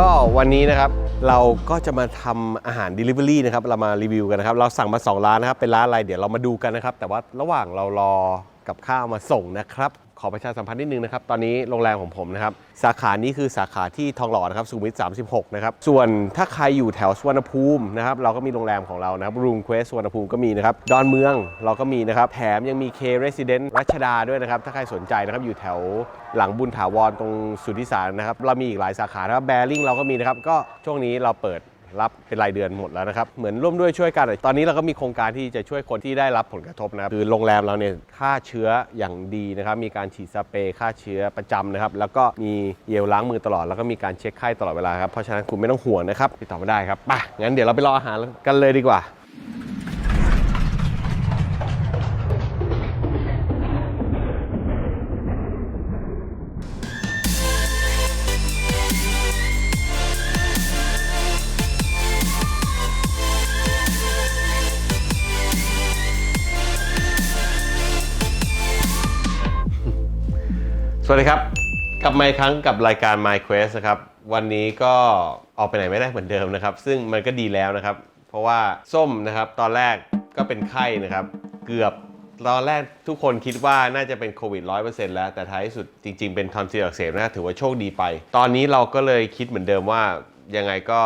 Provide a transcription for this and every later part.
ก็วันนี้นะครับเราก็จะมาทำอาหาร Delivery นะครับเรามารีวิวกันนะครับ เราสั่งมา 2 ร้านนะครับ เป็นร้านอะไรเดี๋ยวเรามาดูกันนะครับ แต่ว่าระหว่างเรารอกับข้าวมาส่งนะครับ อประชาสัมพันธ์นิดนึงนะครับ ตอนนี้โรงแรมของผมนะครับ สาขานี้คือสาขาที่ทองหล่อนะครับสุขุมวิท36 นะครับ ส่วนถ้าใครอยู่แถวสวนภูมินะครับ เราก็มีโรงแรมของเรานะครับรูมเควสสวนภูมิก็มีนะครับ ดอนเมืองเราก็มีนะครับ แถมยังมี K Resident รัชดาด้วยนะครับ ถ้าใครสนใจนะครับ อยู่แถวหลังบุญถาวรตรงสุทธิสารนะครับ เรามีอีกหลายสาขานะครับ แบริ่งเราก็มีนะครับ ก็ช่วงนี้เราเปิด รับเป็นรายเดือนหมดแล้วนะครับ เหมือนร่วมด้วยช่วยกัน ตอนนี้เราก็มีโครงการที่จะช่วยคนที่ได้รับผลกระทบนะครับคือโรงแรมเราเนี่ยฆ่าเชื้ออย่างดีนะครับ มีการฉีดสเปรย์ฆ่าเชื้อประจำนะครับ แล้วก็มีเยลล้างมือตลอด แล้วก็มีการเช็คไข้ตลอดเวลาครับ เพราะฉะนั้นคุณไม่ต้องห่วงนะครับ ติดต่อมาได้ครับ ไป งั้นเดี๋ยวเราไปรออาหารกันเลยดีกว่า วัสดีครับ กลับมาอีกครั้งกับรายการ My Quest นะครับ วันนี้ก็ออกไปไหนไม่ได้เหมือนเดิมนะครับ ซึ่งมันก็ดีแล้วนะครับ เพราะว่าส้มนะครับ ตอนแรกก็เป็นไข้นะครับ เกือบตอนแรกทุกคนคิดว่าน่าจะเป็นโควิด 100%แล้ว แต่ท้ายที่สุดจริง ๆ เป็นทอนซิลอักเสบนะถือว่าโชคดีไป ตอนนี้เราก็เลยคิดเหมือนเดิมว่ายังไงก็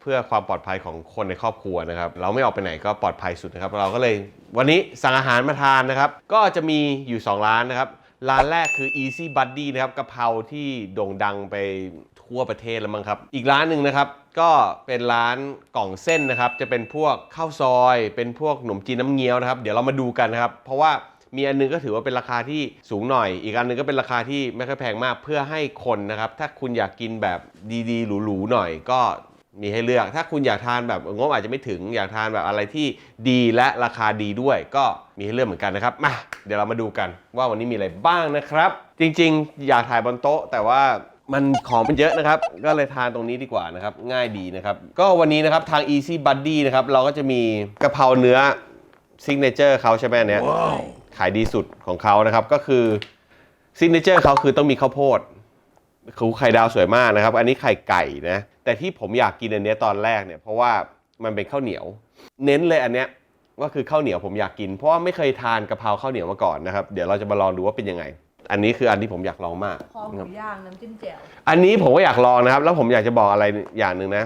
เพื่อความปลอดภัยของคนในครอบครัวนะครับ เราไม่ออกไปไหนก็ปลอดภัยสุดนะครับ เราก็เลยวันนี้สั่งอาหารมาทานนะครับ ก็จะมีอยู่ 2 ร้านนะครับ ร้านแรกคือ Easy Buddy นะครับกะเพราที่โด่งดังไปทั่วประเทศแล้วมั้งครับ อีกร้านหนึ่งนะครับ ก็เป็นร้านกล่องเส้นนะครับ จะเป็นพวกข้าวซอย เป็นพวกขนมจีนน้ำเงี้ยวนะครับ เดี๋ยวเรามาดูกันนะครับ เพราะว่ามีอันนึงก็ถือว่าเป็นราคาที่สูงหน่อย อีกอันนึงก็เป็นราคาที่ไม่ค่อยแพงมากเพื่อให้คนนะครับ ถ้าคุณอยากกินแบบดีๆหรูๆหน่อย ก็ มีให้เลือก ถ้าคุณอยากทานแบบงบอาจจะไม่ถึงอยากทานแบบอะไรที่ดีและราคาดีด้วย ก็มีให้เลือกเหมือนกันนะครับมาเดี๋ยวเรามาดูกันว่าวันนี้มีอะไรบ้างนะครับ จริงๆ อยากถ่ายบนโต๊ะ แต่ว่ามันของมันเยอะนะครับ ก็เลยทานตรงนี้ดีกว่านะครับ ง่ายดีนะครับ ก็วันนี้นะครับทาง Easy Buddy นะครับ เราก็จะมีกะเพราเนื้อซิกเนเจอร์เขาใช่ไหมอันเนี้ยขายดีสุดของเขานะครับ ก็คือซิกเนเจอร์เขาคือต้องมีข้าวโพดคือไข่ดาวสวยมากนะครับ อันนี้ไข่ไก่นะ แต่ที่ผมอยากกินอันเนี้ยตอนแรกเนี่ยเพราะว่ามันเป็นข้าวเหนียว เน้นเลยอันเนี้ยว่าคือข้าวเหนียวผมอยากกิน เพราะว่าไม่เคยทานกะเพราข้าวเหนียวมาก่อนนะครับ เดี๋ยวเราจะมาลองดูว่าเป็นยังไง อันนี้คืออันที่ผมอยากลองมากคอหมูย่างน้ำจิ้มแจ่วอันนี้ผมก็อยากลองนะครับ แล้วผมอยากจะบอกอะไรอย่างหนึ่งนะ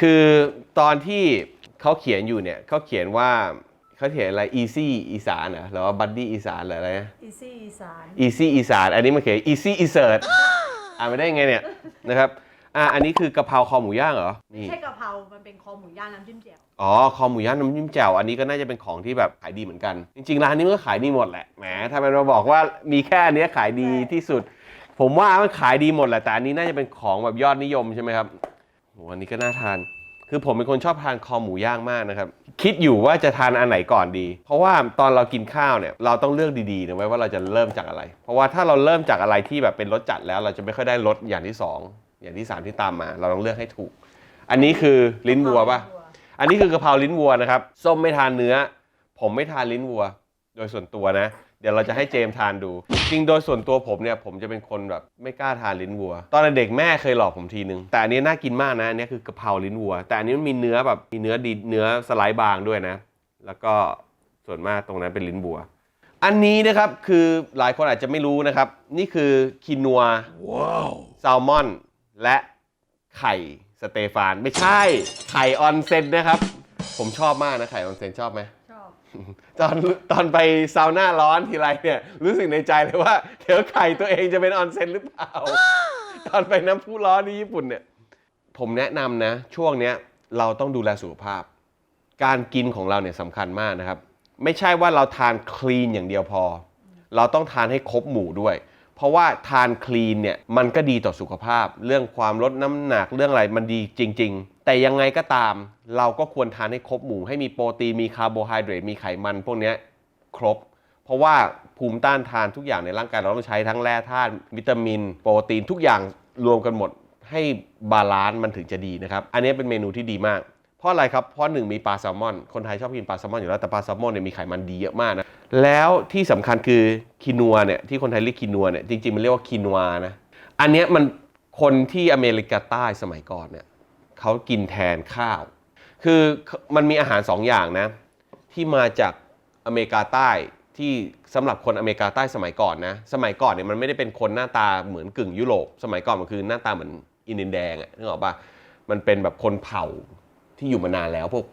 คือตอนที่เขาเขียนอยู่เนี่ยเขาเขียนว่าเขาเขียนอะไร easy อีสานเหรอหรือว่า buddy อีสานหรืออะไรนะอีซี่อีสาน easy อีสาน อันนี้มันเขียน easy อีเสิร์ตอ่านไม่ได้ไงเนี่ยนะครับ อ่าอันนี้คือกะเพราคอหมูย่างเหรอไม่นี่ใช่กะเพรา มันเป็นคอหมูย่างน้ำจิ้มแจ่วอ๋อคอหมูย่างน้ำจิ้มแจ่วอันนี้ก็น่าจะเป็นของที่แบบขายดีเหมือนกัน จริงๆร้านนี้มันก็ขายดีหมดแหละแหมถ้ามันมาบอกว่ามีแค่อันเนี้ยขายดีที่สุด ผมว่ามันขายดีหมดแหละแต่อันนี้น่าจะเป็นของแบบยอดนิยมใช่ไหมครับโหอันนี้ก็น่าทาน คือผมเป็นคนชอบทานคอหมูย่างมากนะครับ คิดอยู่ว่าจะทานอันไหนก่อนดี เพราะว่าตอนเรากินข้าวเนี่ยเราต้องเลือกดีๆนะไว้ว่าเราจะเริ่มจากอะไร เพราะว่าถ้าเราเริ่มจากอะไรที่แบบเป็นรสจัดแล้วเราจะไม่ค่อยได้รสอย่างที่สอง อย่างที่สามที่ตามมา เราต้องเลือกให้ถูก อันนี้คือลิ้นวัวป่ะ อันนี้คือกะเพราลิ้นวัวนะครับ ส้มไม่ทานเนื้อ ผมไม่ทานลิ้นวัว โดยส่วนตัวนะ เดี๋ยวเราจะให้เจมส์ทานดู จริงโดยส่วนตัวผมเนี่ย ผมจะเป็นคนแบบไม่กล้าทานลิ้นวัว ตอนเด็กแม่เคยหลอกผมทีนึง แต่อันนี้น่ากินมากนะ อันนี้คือกะเพราลิ้นวัว แต่อันนี้มันมีเนื้อแบบมีเนื้อดีเนื้อสไลด์บางด้วยนะ แล้วก็ส่วนมากตรงนั้นเป็นลิ้นวัว อันนี้นะครับคือหลายคนอาจจะไม่รู้นะครับ นี่คือคินัวแซลมอน และไข่สเตฟานไม่ใช่ไข่ออนเซนนะครับ ผมชอบมากนะไข่ออนเซนชอบไหมชอบ ตอนตอนไปซาวน่าร้อนทีไรเนี่ยรู้สึกในใจเลยว่าเดี๋ยวไข่ตัวเองจะเป็นออนเซนหรือเปล่า ตอนไปน้ำพุร้อนที่ญี่ปุ่นเนี่ยผมแนะนำนะ ช่วงเนี้ยเราต้องดูแลสุขภาพ การกินของเราเนี่ยสำคัญมากนะครับ ไม่ใช่ว่าเราทานคลีนอย่างเดียวพอ เราต้องทานให้ครบหมู่ด้วย เพราะว่าทานคลีนเนี่ยมันก็ดีต่อสุขภาพ เรื่องความลดน้ำหนักเรื่องอะไรมันดีจริง ๆ แต่ยังไงก็ตาม เราก็ควรทานให้ครบหมู่ให้มีโปรตีนมีคาร์โบไฮเดรตมีไขมันพวกนี้ครบ เพราะว่าภูมิต้านทานทุกอย่างในร่างกายเราต้องใช้ทั้งแร่ธาตุวิตามิน โปรตีนทุกอย่างรวมกันหมดให้บาลานซ์มันถึงจะดีนะครับ อันนี้เป็นเมนูที่ดีมาก เพราะอะไรครับ เพราะหนึ่งมีปลาแซลมอน คนไทยชอบกินปลาแซลมอนอยู่แล้ว แต่ปลาแซลมอนเนี่ยมีไขมันดีเยอะมากนะ แล้วที่สำคัญคือคีนัวเนี่ยที่คนไทยเรียกคีนัวเนี่ยจริงๆมันเรียกว่าคีนัวนะ อันเนี้ยมันคนที่อเมริกาใต้สมัยก่อนเนี่ยเขากินแทนข้าว คือมันมีอาหารสองอย่างนะที่มาจากอเมริกาใต้ที่สำหรับคนอเมริกาใต้สมัยก่อนนะ สมัยก่อนเนี่ยมันไม่ได้เป็นคนหน้าตาเหมือนกึ่งยุโรป สมัยก่อนมันคือหน้าตาเหมือนอินเดียแดงอะนึกออกปะมันเป็นแบบคนเผ่า ที่อยู่มานานแล้ว พวก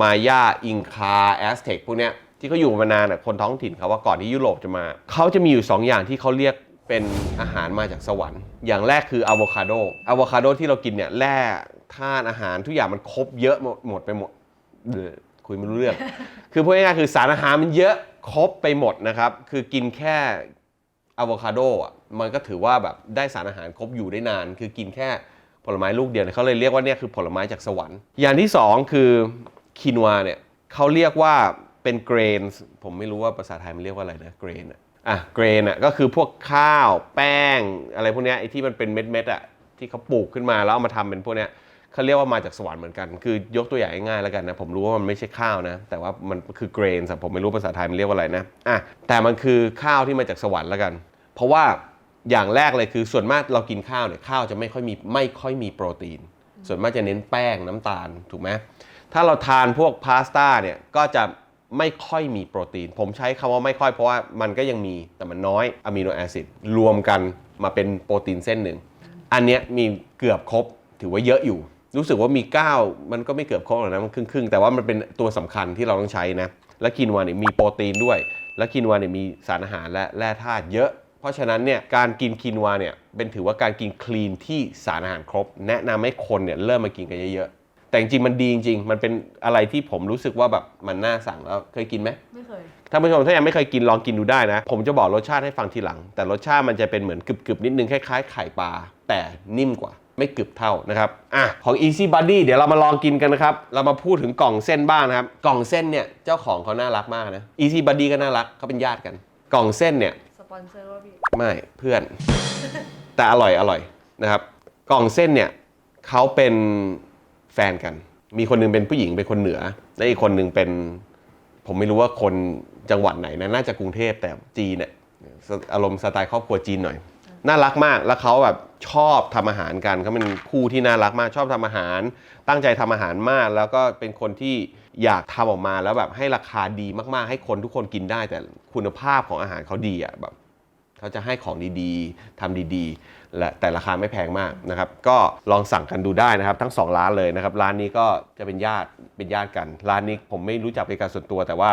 มายาอิงคาแอสเท็กพวกเนี้ยที่เขาอยู่มานานอะคนท้องถิ่นเขาว่าก่อนที่ยุโรปจะมา เขาจะมีอยู่สองอย่างที่เขาเรียกเป็นอาหารมาจากสวรรค์ อย่างแรกคืออะโวคาโดอะโวคาโดที่เรากินเนี่ยแร่ธาตุอาหารทุกอย่างมันครบเยอะหมดหมดไปหมดคุยไม่รู้เรื่อง คือพูดง่ายๆคือสารอาหารมันเยอะครบไปหมดนะครับ คือกินแค่อะโวคาโดอะมันก็ถือว่าแบบได้สารอาหารครบอยู่ได้นาน คือกินแค่ ผลไม้ลูกเดียวเขาเลยเรียกว่าเนี่ยคือผลไม้จากสวรรค์ อย่างที่สองคือคินัวเนี่ยเขาเรียกว่าเป็นเกรนผมไม่รู้ว่าภาษาไทยมันเรียกว่าอะไรนะเกรนอะอะเกรนอะก็คือพวกข้าวแป้ง อะไรพวกเนี้ยไอ้ที่มันเป็นเม็ดๆอะที่เขาปลูกขึ้นมาแล้วเอามาทำเป็นพวกเนี้ยเขาเรียกว่ามาจากสวรรค์เหมือนกัน คือยกตัวอย่างง่ายๆแล้วกันนะ ผมรู้ว่ามันไม่ใช่ข้าวนะ แต่ว่ามันคือเกรนส์ผมไม่รู้ภาษาไทยมันเรียกว่าอะไรนะอะแต่มันคือข้าวที่มาจากสวรรค์แล้วกัน เพราะว่า อย่างแรกเลยคือส่วนมากเรากินข้าวเนี่ยข้าวจะไม่ค่อยมีไม่ค่อยมีโปรตีน ส่วนมากจะเน้นแป้งน้ำตาลถูกไหมถ้าเราทานพวกพาสต้าเนี่ยก็จะไม่ค่อยมีโปรตีน ผมใช้คำว่าไม่ค่อยเพราะว่ามันก็ยังมีแต่มันน้อยอะมิโนแอซิดรวมกันมาเป็นโปรตีนเส้นหนึ่ง อันเนี้ยมีเกือบครบถือว่าเยอะอยู่ รู้สึกว่ามี 9 มันก็ไม่เกือบครบหรอกนะมันครึ่งๆ แต่ว่ามันเป็นตัวสำคัญที่เราต้องใช้นะ และคินวาเนี่ยมีโปรตีนด้วย และคินวาเนี่ยมีสารอาหารและแร่ธาตุเยอะ เพราะฉะนั้นเนี่ยการกินคินวาเนี่ยเป็นถือว่าการกินคลีนที่สารอาหารครบ แนะนำให้คนเนี่ยเริ่มมากินกันเยอะๆ แต่จริงๆมันดีจริงๆมันเป็นอะไรที่ผมรู้สึกว่าแบบมันน่าสั่งแล้วเคยกินไหมไม่เคยท่านผู้ชมถ้ายังไม่เคยกินลองกินดูได้นะ ผมจะบอกรสชาติให้ฟังทีหลัง แต่รสชาติมันจะเป็นเหมือนกรึบๆ นิดนึงคล้ายๆไข่ปลาแต่นิ่มกว่าไม่กรึบเท่านะครับ อะ ของ Easy Buddy เดี๋ยวเรามาลองกินกันนะครับ เรามาพูดถึงกล่องเส้นบ้างนะครับ กล่องเส้นเนี่ย เจ้าของเขาน่ารักมากนะ Easy Buddy ก็น่ารักเขาเป็นญาติกัน กล่องเส้นเนี่ยส ปอนเซอร์ว่าพี่ ไม่เพื่อน แต่อร่อยอร่อยนะครับกล่องเส้นเนี่ยเขาเป็นแฟนกัน มีคนหนึงเป็นผู้หญิงเป็นคนเหนือ และอีกคนหนึงเป็น ผมไม่รู้ว่าคนจังหวัดไหนนะน่าจะกรุงเทพแต่จีนเนี่ยอารมณ์สไตล์ครอบครัวจีนหน่อย น่ารักมากแล้วเขาแบบชอบทำอาหารกันเขาเป็นคู่ที่น่ารักมากชอบทำอาหาร ตั้งใจทำอาหารมาก แล้วก็เป็นคนที่อยากทำออกมาแล้วแบบให้ราคาดีมากๆ ให้คนทุกคนกินได้ แต่คุณภาพของอาหารเขาดีอะแบบ เขาจะให้ของดีๆทำดีๆ และแต่ราคาไม่แพงมากนะครับ ก็ลองสั่งกันดูได้นะครับ ทั้ง 2 ร้านเลยนะครับ ร้านนี้ก็จะเป็นญาติเป็นญาติกัน ร้านนี้ผมไม่รู้จักเป็นการส่วนตัว แต่ว่า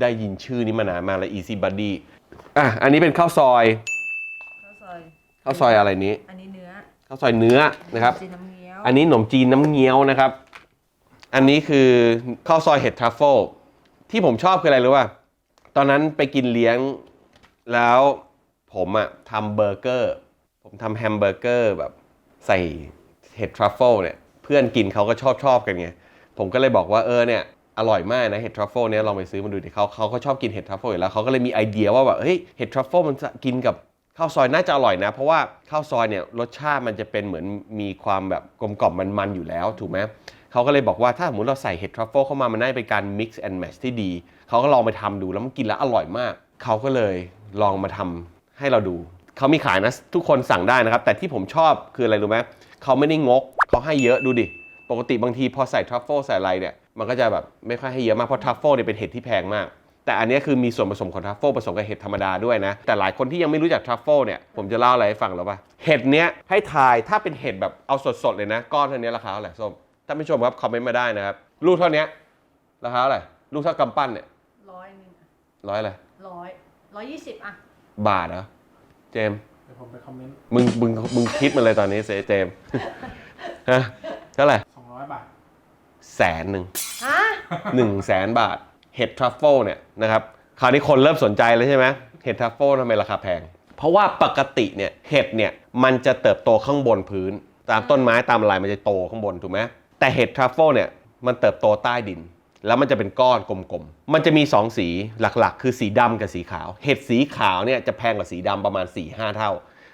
ได้ยินชื่อนี้มานานมากแล้ว Easy Buddy อะอันนี้เป็นข้าวซอยข้าวซอยข้าวซอยอะไรนี้ อันนี้เนื้อข้าวซอยเนื้อนะครับจีนน้ำเงี้ยวอันนี้ขนมจีนน้ำเงี้ยวนะครับ อันนี้คือข้าวซอยเห็ดทรัฟเฟิลที่ผมชอบคืออะไรรู้ป่ะตอนนั้นไปกินเลี้ยงแล้ว ผมอะทำเบอร์เกอร์ ผมทำแฮมเบอร์เกอร์แบบใส่เห็ดทรัฟเฟิลเนี่ย เพื่อนกินเขาก็ชอบชอบกันไง ผมก็เลยบอกว่าเออเนี่ยอร่อยมากนะเห็ดทรัฟเฟิลเนี่ยลองไปซื้อมาดูดิเขาเขาก็ชอบกินเห็ดทรัฟเฟิลอยู่แล้วเขาก็เลยมีไอเดียว่าแบบเฮ้ยเห็ดทรัฟเฟิลมันจะกินกับข้าวซอยน่าจะอร่อยนะ เพราะว่าข้าวซอยเนี่ยรสชาติมันจะเป็นเหมือนมีความแบบกลมกล่อมมันๆอยู่แล้วถูกไหมเขาก็เลยบอกว่าถ้าสมมติเราใส่เห็ดทรัฟเฟิลเข้ามามันน่าจะเป็นการ mix and match ที่ดี เขาก็ลองไปทำดูแล้วมันกินแล้วอร่อยมาก เขาก็เลยลองมาทำ ให้เราดู เขามีขายนะ ทุกคนสั่งได้นะครับ แต่ที่ผมชอบคืออะไรรู้ไหมเขาไม่ได้งกเขาให้เยอะดูดิ ปกติบางทีพอใส่ทรัฟเฟิลใส่อะไรเนี่ย มันก็จะแบบไม่ค่อยให้เยอะมาก เพราะทรัฟเฟิลเนี่ยเป็นเห็ดที่แพงมาก แต่อันเนี้ยคือมีส่วนผสมของทรัฟเฟิลผสมกับเห็ดธรรมดาด้วยนะ แต่หลายคนที่ยังไม่รู้จักทรัฟเฟิลเนี่ย ผมจะเล่าอะไรให้ฟังแล้วป่ะ เห็ดเนี้ยให้ทาย ถ้าเป็นเห็ดแบบเอาสดๆเลยนะ ก้อนเท่านี้ราคาเท่าไหร่ส้ม ท่านผู้ชมครับคอมเมนต์มาได้นะครับ ลูกเท่านี้ราคาเท่าไหร่ ลูกเท่ากำปั้นเนี่ยร้อยหนึ่งอะร้อยอะไรร้อยร้อยยี่สิบอะ บาทเหรอเจมส์เดี๋ยวผมไปคอมเมนต์มึงมึงมึงคิดมาเลยตอนนี้เซเจมส์ฮะเท่าไหร่200บาท แสนหนึ่งฮะ1 0 0 0 0แสนบาท เห็ดทรัฟเฟิลเนี่ยนะครับ คราวนี้คนเริ่มสนใจแล้วใช่ไหมเห็ดทรัฟเฟิลทำไมราคาแพง เพราะว่าปกติเนี่ยเห็ดเนี่ยมันจะเติบโตข้างบนพื้น ตามต้นไม้ตามอะไรมันจะโตข้างบนถูกไหมแต่เห็ดทรัฟเฟิลเนี่ยมันเติบโตใต้ดิน แล้วมันจะเป็นก้อนกลมๆ มันจะมี 2 สีหลักๆ คือสีดำกับสีขาว เห็ดสีขาวเนี่ยจะแพงกว่าสีดำประมาณ4-5เท่า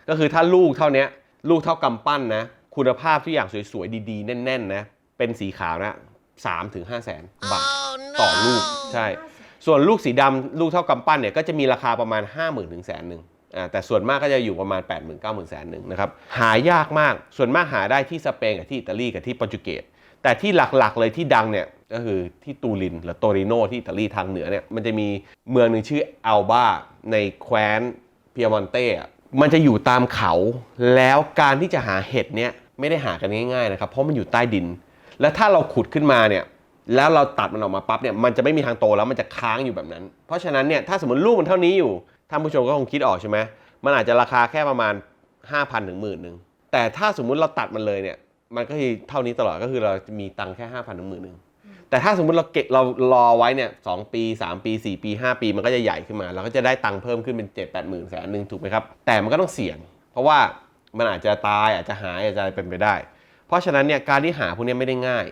ก็คือถ้าลูกเท่านี้ลูกเท่ากำปั้นนะ คุณภาพทุกอย่างสวยๆ ดีๆ แน่นๆนะเป็นสีขาวนะ3ถึง5แสนบาทต่อลูกใช่ ส่วนลูกสีดำลูกเท่ากำปั้นเนี่ยก็จะมีราคาประมาณ 5 0,000ื่นถึงแสนหนึ่งอ่าแต่ส่วนมากก็จะอยู่ประมาณ 8 0 0 0 0 9 0 0 0แสนหนึ่งนะครับหายากมากส่วนมากหาได้ที่สเปนกับที่อิตาลีกับที่โปรตุเกสแต่ที่หลักๆเลยที่ดังเนี่ย ก็คือที่ตูรินหรือโตริโนที่อิตาลีทางเหนือเนี่ยมันจะมีเมืองหนึ่งชื่ออัลบาในแคว้นเปียมอนเต้อะมันจะอยู่ตามเขา แล้วการที่จะหาเห็ดเนี่ยไม่ได้หากันง่ายๆนะครับเพราะมันอยู่ใต้ดิน แล้วถ้าเราขุดขึ้นมาเนี่ยแล้วเราตัดมันออกมาปั๊บเนี่ยมันจะไม่มีทางโตแล้วมันจะค้างอยู่แบบนั้น เพราะฉะนั้นเนี่ยถ้าสมมติลูกมันเท่านี้อยู่ท่านผู้ชมก็คงคิดออกใช่ไหมมันอาจจะราคาแค่ประมาณ 5,000ถึงหมื่นหนึ่งแต่ถ้าสมมุติเราตัดมันเลยเนี่ยมันก็คือเท่านี้ตลอดก็คือเราจะมีตังค์แค่5,000ถึงหมื่นหนึ่ง แต่ถ้าสมมติเราเก็บเรารอไว้เนี่ยสปี 3 ปี 4 ปี 5 ปี มันก็จะใหญ่ขึ้นมา เราก็จะได้ตังค์เพิ่มขึ้นเป็น 7 8หมื่นแสนหนึ่งถูกไหมครับ แต่มันก็ต้องเสี่ยง เพราะว่ามันอาจจะตายอาจจะหายอาจจะอะไรเป็นไปได้ เพราะฉะนั้นเนี่ยการที่หาพวกนี้ไม่ได้ง่าย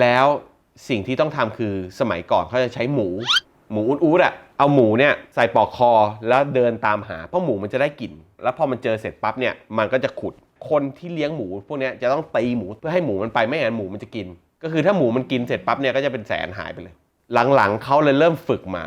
แล้วสิ่งที่ต้องทำคือสมัยก่อนเขาจะใช้หมู หมูอุดๆอะเอาหมูเนี่ยใส่ปลอกคอแล้วเดินตามหาเพราะหมูมันจะได้กลิ่น แล้วพอมันเจอเสร็จปั๊บเนี่ยมันก็จะขุดคนที่เลี้ยงหมู พวกนี้จะต้องตีหมูเพื่อให้หมูมันไปไม่งั้นหมูมันจะกิน ก็คือถ้าหมูมันกินเสร็จปั๊บเนี่ยก็จะเป็นแสนหายไปเลย หลังๆเขาเลยเริ่มฝึกหมา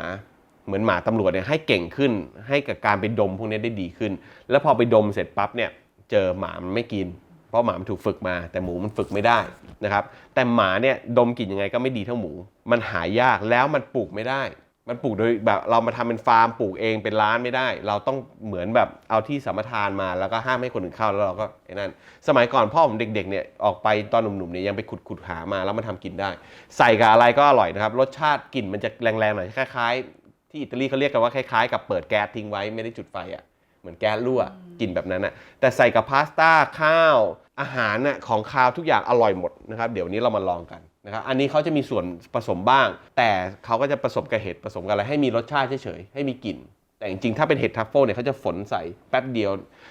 เหมือนหมาตำรวจเนี่ยให้เก่งขึ้น ให้กับการไปดมพวกนี้ได้ดีขึ้น แล้วพอไปดมเสร็จปั๊บเนี่ยเจอหมามันไม่กิน เพราะหมามันถูกฝึกมา แต่หมูมันฝึกไม่ได้นะครับแต่หมาเนี่ยดมกลิ่นยังไงก็ไม่ดีเท่าหมู มันหายากแล้วมันปลูกไม่ได้ มันปลูกโดยแบบเรามาทำเป็นฟาร์มปลูกเองเป็นร้านไม่ได้ เราต้องเหมือนแบบเอาที่สัมปทานมาแล้วก็ห้ามให้คนอื่นเข้าแล้วเราก็ไอ้นั่นสมัยก่อนพ่อผมเด็กๆเนี่ยออกไปตอนหนุ่มๆเนี่ยยังไปขุดขุดหามาแล้วมาทำกินได้ ใส่กับอะไรก็อร่อยนะครับ รสชาติกลิ่นมันจะแรงๆหน่อยคล้ายๆ ที่อิตาลีเขาเรียกกันว่าคล้ายๆ กับเปิดแก๊สทิ้งไว้ไม่ได้จุดไฟอะเหมือนแก๊สรั่วกลิ่นแบบนั้นอะแต่ใส่กับพาสต้าข้าว อาหารน่ะของคาวทุกอย่างอร่อยหมดนะครับเดี๋ยวนี้เรามาลองกันนะครับอันนี้เขาจะมีส่วนผสมบ้าง แต่เขาก็จะผสมกับเห็ดผสมกับอะไรให้มีรสชาติเฉยๆให้มีกลิ่น แต่จริงๆถ้าเป็นเห็ดทัฟเฟิลเนี่ยเขาจะฝนใส่แป๊บเดียว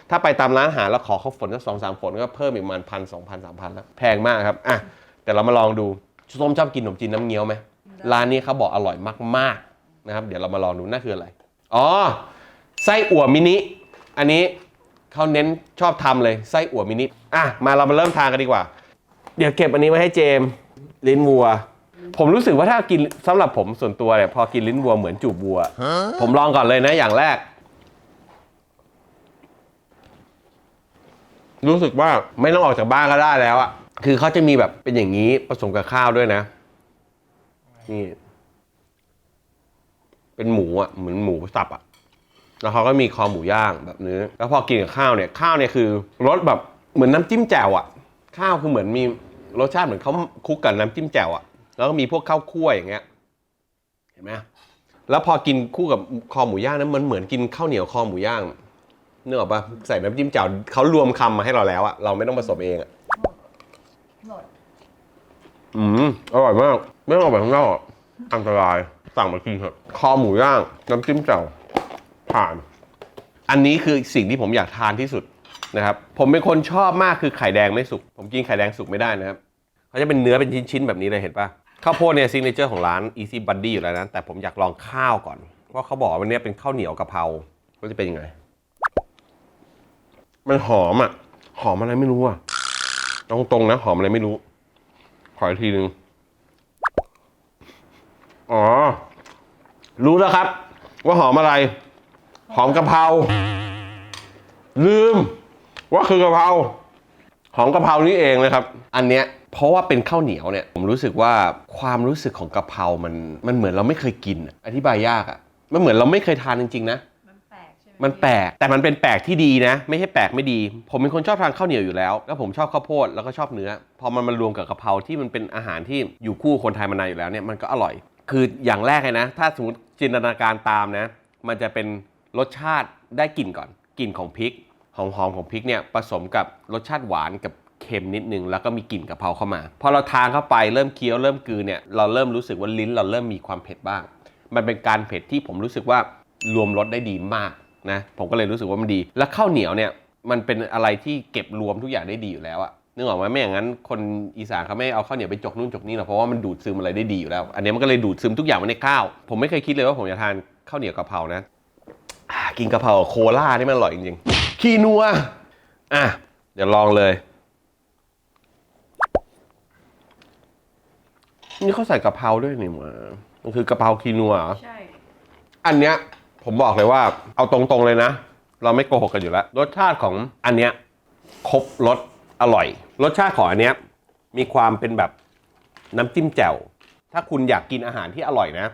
ถ้าไปตามร้านอาหารแล้วขอเขาฝนสักสองสามฝนก็เพิ่มอีกประมาณพันสองพันสามพันแล้วแพงมากครับอะแต่เรามาลองดูส้มชอบกินขนมจีนน้ำเงี้ยวไหมร้านนี้เขาบอกอร่อยมากๆนะครับเดี๋ยวเรามาลองดูนั่นคืออะไรอ๋อไส้อั่วมินิอันนี้ เขาเน้นชอบทำเลยไส้อั่วมินิอะมาเรามาเริ่มทานกันดีกว่า เดี๋ยวเก็บอันนี้ไว้ให้เจมลิ้นวัว ผมรู้สึกว่าถ้ากินสำหรับผมส่วนตัวเนี่ยพอกินลิ้นวัวเหมือนจูบวัว ผมลองก่อนเลยนะอย่างแรก รู้สึกว่าไม่ต้องออกจากบ้านก็ได้แล้วอะคือเขาจะมีแบบเป็นอย่างนี้ผสมกับข้าวด้วยนะนี่เป็นหมูอะเหมือนหมูสับอะ แล้วเขาก็มีคอหมูย่างแบบนี้ แล้วพอกินกับข้าวเนี่ย ข้าวเนี่ยคือรสแบบเหมือนน้ำจิ้มแจ่วอะข้าวคือเหมือนมีรสชาติเหมือนเขาคลุกกับน้ำจิ้มแจ่วอะแล้วก็มีพวกข้าวคั่วอย่างเงี้ย เห็นไหมแล้วพอกินคู่กับคอหมูย่างนั้นมันเหมือนกินข้าวเหนียวคอหมูย่างนึกออกปะใส่น้ำจิ้มแจ่วเขารวมคำมาให้เราแล้วอะเราไม่ต้องผสมเองอะหมดอืมอร่อยมาก ไม่ต้องเอาไปข้างนอกอะอันตรายสั่งมากินเถอะคอหมูย่างน้ำจิ้มแจ่ว ผ่าน อันนี้คือสิ่งที่ผมอยากทานที่สุดนะครับ ผมเป็นคนชอบมากคือไข่แดงไม่สุก ผมกินไข่แดงสุกไม่ได้นะครับเขาจะเป็นเนื้อเป็นชิ้นๆแบบนี้เลยเห็นปะข้าวโพดเนี่ยซิงเกิลเจอร์ของร้าน Easy Buddy อยู่แล้วนะ แต่ผมอยากลองข้าวก่อนเพราะเขาบอกวันนี้เป็นข้าวเหนียวกะเพราก็จะเป็นยังไง มันหอมอะ หอมอะไรไม่รู้อะตรงๆนะหอมอะไรไม่รู้ ขออีกทีหนึ่งอ๋อ รู้แล้วครับ ว่าหอมอะไร หอมกะเพราลืม ว่าคือกะเพราหอมกะเพรานี่เองนะครับ อันเนี้ยเพราะว่าเป็นข้าวเหนียวเนี่ย ผมรู้สึกว่าความรู้สึกของกะเพรามันมันเหมือนเราไม่เคยกินอะอธิบายยากอะ่ะมันเหมือนเราไม่เคยทานจริงๆนะมันแปลกใช่ไหมมันแปลกแต่มันเป็นแปลกที่ดีนะ ไม่ใช่แปลกไม่ดี ผมเป็นคนชอบทานข้าวเหนียวอยู่แล้ว แล้วผมชอบข้าวโพดแล้วก็ชอบเนื้อ พอมันมารวมกับกะเพราที่มันเป็นอาหารที่อยู่คู่คนไทยมานานอยู่แล้วเนี่ยมันก็อร่อย คืออย่างแรกเลยนะ ถ้าสมมติจินตนาการตามนะ มันจะเป็น รสชาติได้กลิ่นก่อนกลิ่นของพริกหอมๆของพริกเนี่ยผสมกับรสชาติหวานกับเค็มนิดนึงแล้วก็มีกลิ่นกะเพราเข้ามา พอเราทานเข้าไปเริ่มเคี้ยวเริ่มกลืนเนี่ยเราเริ่มรู้สึกว่าลิ้นเราเริ่มมีความเผ็ดบ้าง มันเป็นการเผ็ดที่ผมรู้สึกว่ารวมรสได้ดีมากนะผมก็เลยรู้สึกว่ามันดี แล้วข้าวเหนียวเนี่ยมันเป็นอะไรที่เก็บรวมทุกอย่างได้ดีอยู่แล้วอะนึกออกไหมไม่อย่างนั้นคนอีสานเขาไม่เอาข้าวเหนียวไปจกนู่นจกนี่หรอกเพราะว่ามันดูดซึมอะไรได้ดีอยู่แล้ว อันนี้มันก็เลยดูดซึมทุกอย่างไว้ในข้าว ผมไม่เคยคิดเลยว่าผมจะทานข้าวเหนียวกะเพรานะ กินกะเพรากับโคล่านี่มันอร่อยจริงๆขี้นัวอะเดี๋ยวลองเลยนี่เขาใส่กะเพราด้วยนี่หมามันคือกะเพราคีนัวเหรอใช่ อันเนี้ยผมบอกเลยว่า เอาตรงๆเลยนะ เราไม่โกหกกันอยู่แล้ว รสชาติของอันเนี้ยครบรสอร่อย รสชาติของอันเนี้ยมีความเป็นแบบน้ำจิ้มแจ่ว ถ้าคุณอยากกินอาหารที่อร่อยนะ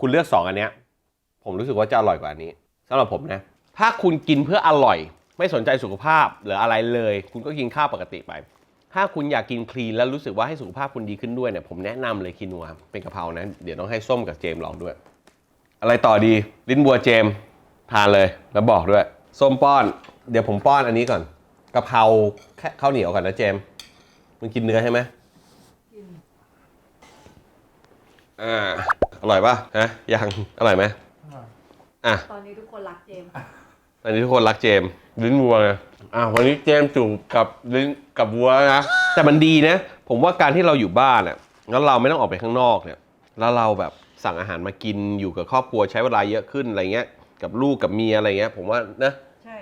คุณเลือกสองอันเนี้ย ผมรู้สึกว่าจะอร่อยกว่าอันนี้ สำหรับผมนะถ้าคุณกินเพื่ออร่อย ไม่สนใจสุขภาพหรืออะไรเลย คุณก็กินข้าวปกติไป ถ้าคุณอยากกินคลีนแล้วรู้สึกว่าให้สุขภาพคุณดีขึ้นด้วยเนี่ยผมแนะนำเลยคินัวเป็นกะเพรานะเดี๋ยวต้องให้ส้มกับเจมส์ลองด้วย อะไรต่อดี ลิ้นบัวเจมส์ทานเลยแล้วบอกด้วย ส้มป้อน เดี๋ยวผมป้อนอันนี้ก่อนกะเพราแค่ข้าวเหนียวก่อนนะเจมส์มึงกินเนื้อใช่ไหมกินอ่าอร่อยป่ะฮะยังอร่อยไหม อะ ตอนนี้ทุกคนรักเจมส์ตอนนี้ทุกคนรักเจมส์ลิ้นวัวไงอะวันนี้เจมส์จูบกับลิ้นกับวัวนะแต่มันดีนะ ผมว่าการที่เราอยู่บ้านอะแล้วเราไม่ต้องออกไปข้างนอกเนี่ย แล้วเราแบบสั่งอาหารมากินอยู่กับครอบครัวใช้เวลาเยอะขึ้นอะไรเงี้ย กับลูกกับเมียอะไรเงี้ย ผมว่านะ ใช่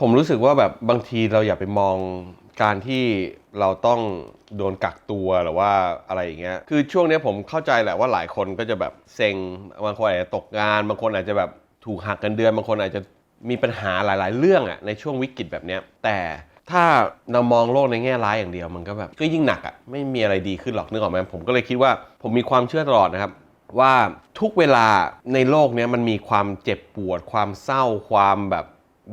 ผมรู้สึกว่าแบบบางทีเราอย่าไปมองการที่เราต้อง โดนกักตัวหรือว่าอะไรอย่างเงี้ย คือช่วงนี้ผมเข้าใจแหละว่าหลายคนก็จะแบบเซ็ง บางคนอาจจะตกงาน บางคนอาจจะแบบถูกหักเงินเดือน บางคนอาจจะมีปัญหาหลาย ๆ เรื่องอะในช่วงวิกฤตแบบเนี้ย แต่ถ้าเรามองโลกในแง่ร้ายอย่างเดียวมันก็แบบก็ยิ่งหนักอะไม่มีอะไรดีขึ้นหรอกนึกออกไหมผมก็เลยคิดว่าผมมีความเชื่อตลอดนะครับว่าทุกเวลาในโลกนี้มันมีความเจ็บปวด ความเศร้าความแบบ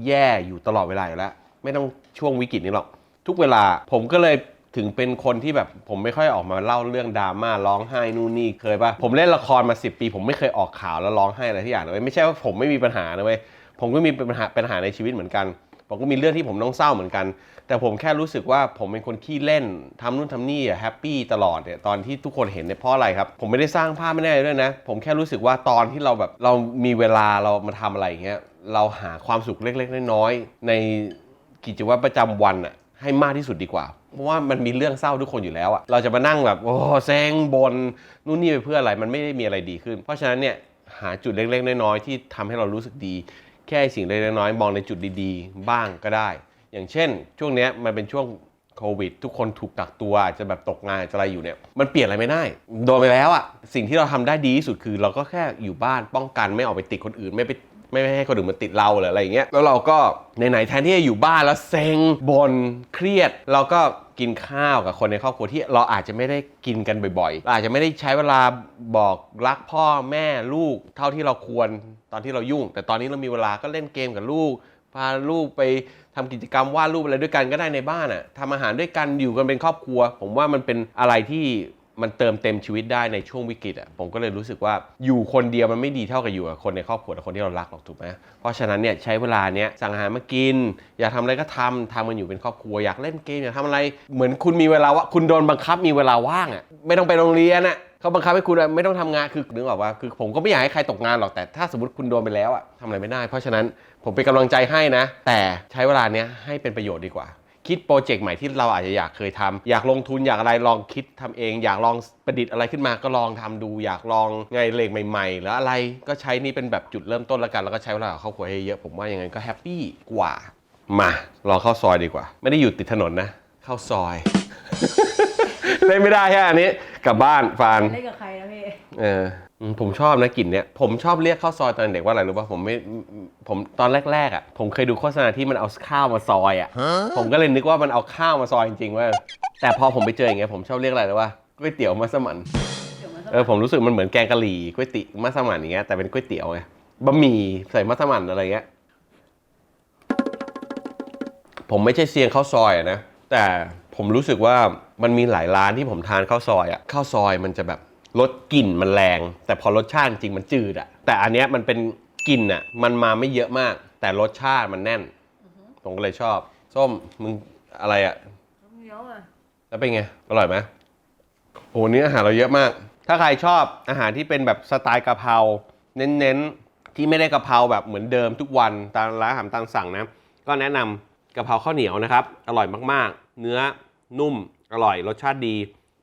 แย่อยู่ตลอดเวลาอยู่แล้ว ไม่ต้องช่วงวิกฤตนี้หรอก ทุกเวลาผมก็เลย ถึงเป็นคนที่แบบผมไม่ค่อยออกมาเล่าเรื่องดราม่าร้องไห้นู่นนี่เคยปะผมเล่นละครมา10ปี ผมไม่เคยออกข่าวแล้วร้องไห้อะไรที่อย่างเลยไม่ใช่ว่าผมไม่มีปัญหานะเว้ยผมก็มีปัญหาปัญหาในชีวิตเหมือนกันผมก็มีเรื่องที่ผมต้องเศร้าเหมือนกัน แต่ผมแค่รู้สึกว่าผมเป็นคนขี้เล่นทำนู่นทำนี่แฮปปี้ตลอดเนี่ยตอนที่ทุกคนเห็นเนี่ยเพราะอะไรครับ ผมไม่ได้สร้างภาพไม่ได้ด้วยนะ ผมแค่รู้สึกว่าตอนที่เราแบบเรามีเวลาเรามาทำอะไรอย่างเงี้ยเราหาความสุขเล็ก ๆ น้อยๆในกิจวัตรประจำวันอะให้มากที่สุดดีกว่า เพราะว่ามันมีเรื่องเศร้าทุกคนอยู่แล้วอะเราจะมานั่งแบบโอ้เซ็งบนนู่นนี่ไปเพื่ออะไรมันไม่ได้มีอะไรดีขึ้น เพราะฉะนั้นเนี่ยหาจุดเล็กๆน้อยๆที่ทำให้เรารู้สึกดี แค่สิ่งเล็กๆน้อยๆมองในจุดดีๆ บ้างก็ได้ อย่างเช่น ช่วงนี้มันเป็นช่วงโควิด ทุกคนถูกกักตัวอาจจะแบบตกงานจะอะไรอยู่เนี่ยมันเปลี่ยนอะไรไม่ได้ โดนไปแล้วอะสิ่งที่เราทำได้ดีที่สุดคือ เราก็แค่อยู่บ้านป้องกันไม่ออกไปติดคนอื่นไม่ไปไม่ให้คนอื่นมาติดเราหรืออะไรอย่างเงี้ยแล้วเราก็ไหนๆแทนที่จะอยู่บ้านแล้วเซ็งบนเครียด เราก็ กินข้าวกับคนในครอบครัวที่เราอาจจะไม่ได้กินกันบ่อยๆเราอาจจะไม่ได้ใช้เวลาบอกรักพ่อแม่ลูกเท่าที่เราควรตอนที่เรายุ่ง แต่ตอนนี้เรามีเวลาก็เล่นเกมกับลูก พาลูกไปทำกิจกรรมวาดรูปอะไรด้วยกันก็ได้ในบ้านอะ่ะทำอาหารด้วยกันอยู่กันเป็นครอบครัว ผมว่ามันเป็นอะไรที่ มันเติมเต็มชีวิตได้ในช่วงวิกฤตอะผมก็เลยรู้สึกว่าอยู่คนเดียวมันไม่ดีเท่ากับอยู่กับคนในครอบครัวและคนที่เรารักหรอกถูกไหมเพราะฉะนั้นเนี่ยใช้เวลาเนี้ยสั่งอาหารมากิน อยากทำอะไรก็ทำทำกันอยู่เป็นครอบครัวอยากเล่นเกมอยากทำอะไร เหมือนคุณมีเวลาว่าคุณโดนบังคับมีเวลาว่างอะไม่ต้องไปโรงเรียนอะเขาบังคับให้คุณไม่ต้องทำงานคือนึกออกว่าคือผมก็ไม่อยากให้ใครตกงานหรอกแต่ถ้าสมมติคุณโดนไปแล้วอะทำอะไรไม่ได้ เพราะฉะนั้นผมเป็นกำลังใจให้นะ แต่ใช้เวลาเนี้ยให้เป็นประโยชน์ดีกว่า คิดโปรเจกต์ใหม่ที่เราอาจจะอยากเคยทำอยากลงทุนอยากอะไรลองคิดทำเอง อยากลองประดิษฐ์อะไรขึ้นมาก็ลองทำดู อยากลองไงเลงใหม่ๆ หรืออะไรก็ใช้นี่เป็นแบบจุดเริ่มต้นแล้วกัน แล้วก็ใช้เวลากับครอบครัวให้เยอะผมว่ายังไงก็แฮปปี้กว่า มาลองเข้าซอยดีกว่า ไม่ได้อยู่ติดถนนนะ เข้าซอยเล่นไม่ได้แค่อันนี้กลับบ้านฟานเล่นกับใครนะพี่เอออืม ผมชอบนะกลิ่นเนี้ยผมชอบเรียกข้าวซอยตอนเด็กว่าอะไรรู้ป่ะผมไม่ผมตอนแรกๆอะผมเคยดูโฆษณาที่มันเอาข้าวมาซอยอะผมก็เลยนึกว่ามันเอาข้าวมาซอยจริงๆเว่าแต่พอผมไปเจออย่างเงี้ยผมชอบเรียกอะไรรู้ป่ะก๋วยเตี๋ยวมัสมั่นเดี๋ยวมันจะเออผมรู้สึกมันเหมือนแกงกะหรี่ก๋วยเตี๋ยวมัสมั่นอย่างเงี้ยแต่เป็นก๋วยเตี๋ยวไงบะหมี่ใส่มัสมั่นอะไรเงี้ยผมไม่ใช่เซียนข้าวซอยอะนะแต่ผมรู้สึกว่ามันมีหลายร้านที่ผมทานข้าวซอยอะข้าวซอยมันจะแบบ รสกลิ่นมันแรง แต่พอรสชาติจริงมันจืดอะแต่อันเนี้ยมันเป็นกลิ่นอะมันมาไม่เยอะมาก แต่รสชาติมันแน่น ผมก็เลยชอบ ส้มมึงอะไรอะเหนียวอะแล้วเป็นไง อร่อยไหมโหวันนี้อาหารเราเยอะมาก ถ้าใครชอบอาหารที่เป็นแบบสไตล์กะเพราเน้นๆ ที่ไม่ได้กะเพราแบบเหมือนเดิมทุกวันตามร้านอาหารตามสั่งนะ ก็แนะนำกะเพราข้าวเหนียวนะครับ อร่อยมากๆ เนื้อนุ่มอร่อยรสชาติดี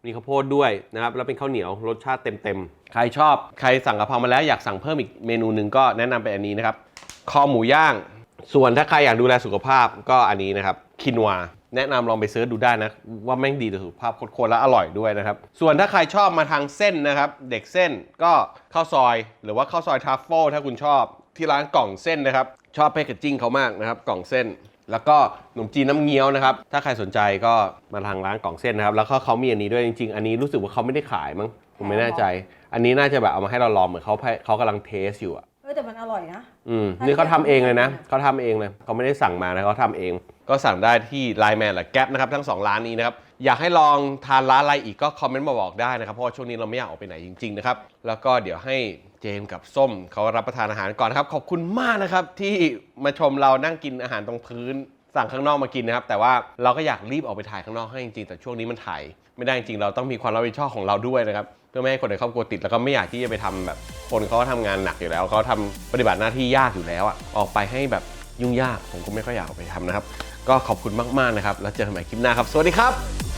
มีข้าวโพดด้วยนะครับแล้วเป็นข้าวเหนียวรสชาติเต็มๆ ใครชอบใครสั่งกะเพรามาแล้วอยากสั่งเพิ่มอีกเมนูหนึ่งก็แนะนำเป็นอันนี้นะครับคอหมูย่าง ส่วนถ้าใครอยากดูแลสุขภาพก็อันนี้นะครับคินวาแนะนำลองไปเซิร์ชดูได้นะ ว่าแม่งดีต่อสุขภาพโคตรๆและอร่อยด้วยนะครับ ส่วนถ้าใครชอบมาทางเส้นนะครับ เด็กเส้นก็ข้าวซอย หรือว่าข้าวซอยทัฟเฟิลถ้าคุณชอบที่ร้านกล่องเส้นนะครับ ชอบแพคเกจจิ้งเขามากนะครับ กล่องเส้น แล้วก็ขนมจีนน้ำเงี้ยวนะครับ ถ้าใครสนใจก็มาทางร้านกล่องเส้นนะครับ แล้วก็เขามีอันนี้ด้วยจริงๆ อันนี้รู้สึกว่าเขาไม่ได้ขายมั้ง ผมไม่แน่ใจ อันนี้น่าจะแบบเอามาให้เราลองเหมือนเขาให้เขากำลังเทสอยู่อะเออแต่มันอร่อยนะ อืม นี่เขาทำเองเลยนะ เขาทำเองเลย เขาไม่ได้สั่งมานะเขาทำเอง ก็สั่งได้ที่ไลน์แมนหรือแก๊ปนะครับทั้งสองร้านนี้นะครับ อยากให้ลองทานร้านอะไรอีกก็คอมเมนต์มาบอกได้นะครับ เพราะว่าช่วงนี้เราไม่อยากออกไปไหนจริงๆนะครับ แล้วก็เดี๋ยวให้เจมกับส้มเขารับประทานอาหารก่อนนะครับ ขอบคุณมากนะครับที่มาชมเรานั่งกินอาหารตรงพื้น สั่งข้างนอกมากินนะครับ แต่ว่าเราก็อยากรีบออกไปถ่ายข้างนอกให้จริงๆแต่ช่วงนี้มันถ่ายไม่ได้จริงเราต้องมีความรับผิดชอบของเราด้วยนะครับเพื่อไม่ให้คนในครอบครัวติดแล้วก็ไม่อยากที่จะไปทำแบบ คนเขาทำงานหนักอยู่แล้วเขาทำปฏิบัติหน้าที่ยากอยู่แล้วอะออกไปให้แบบยุ่งยากผมก็ไม่ค่อยอยากออกไปทำนะครับ ก็ขอบคุณมากๆนะครับ แล้วเจอกันใหม่คลิปหน้าครับ สวัสดีครับ